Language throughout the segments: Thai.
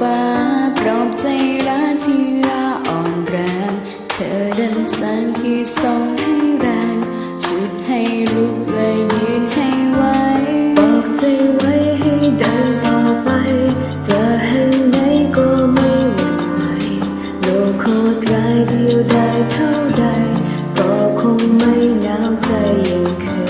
ฟ้าปลอบใจรักที่ราอ่อนแรง เธอดันแสงที่ส่งให้แรงชุดให้ลุกและยืนให้ไวบอกใจไว้ให้เดินต่อไป จะแห่งไหนก็ไม่หวั่นไหวโลกโคตรร้ายเดียวได้เท่าใด ก็คงไม่หนาวใจอย่างเคย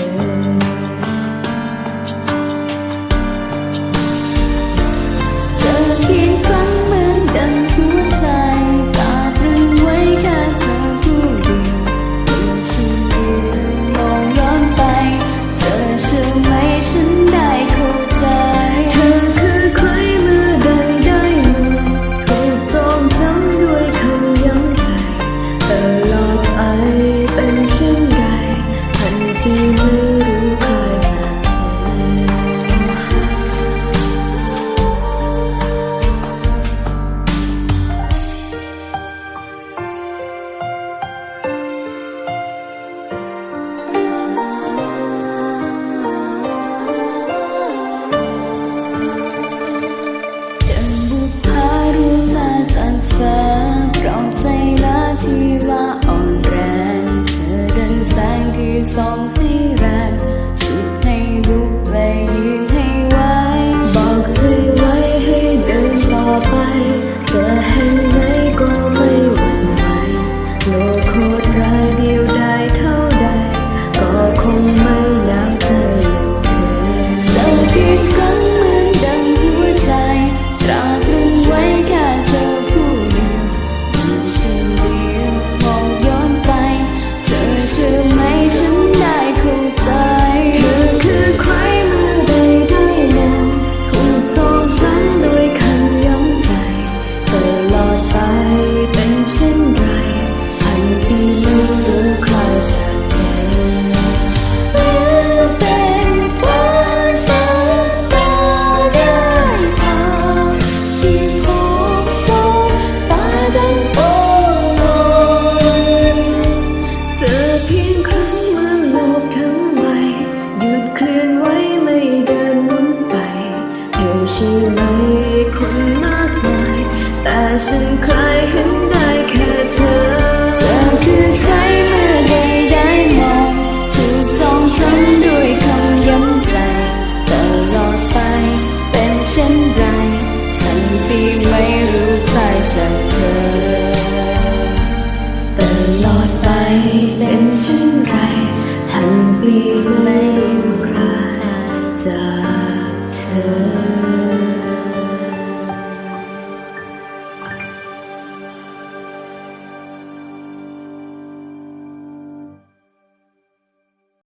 ที่ละอ่อนแรง เธอดันแสงที่ส่องให้ เห็นใช่ไหมคนมากมาย แต่ฉันใครเห็นได้แค่เธอ เธอคือใครเมื่อใดได้มองถูกจองจำด้วยคำย้ำใจตลอดไปเป็นเช่นไรทันปีไม่รู้ใครจากเธอตลอดไปเป็นเช่นไรทันปีไม่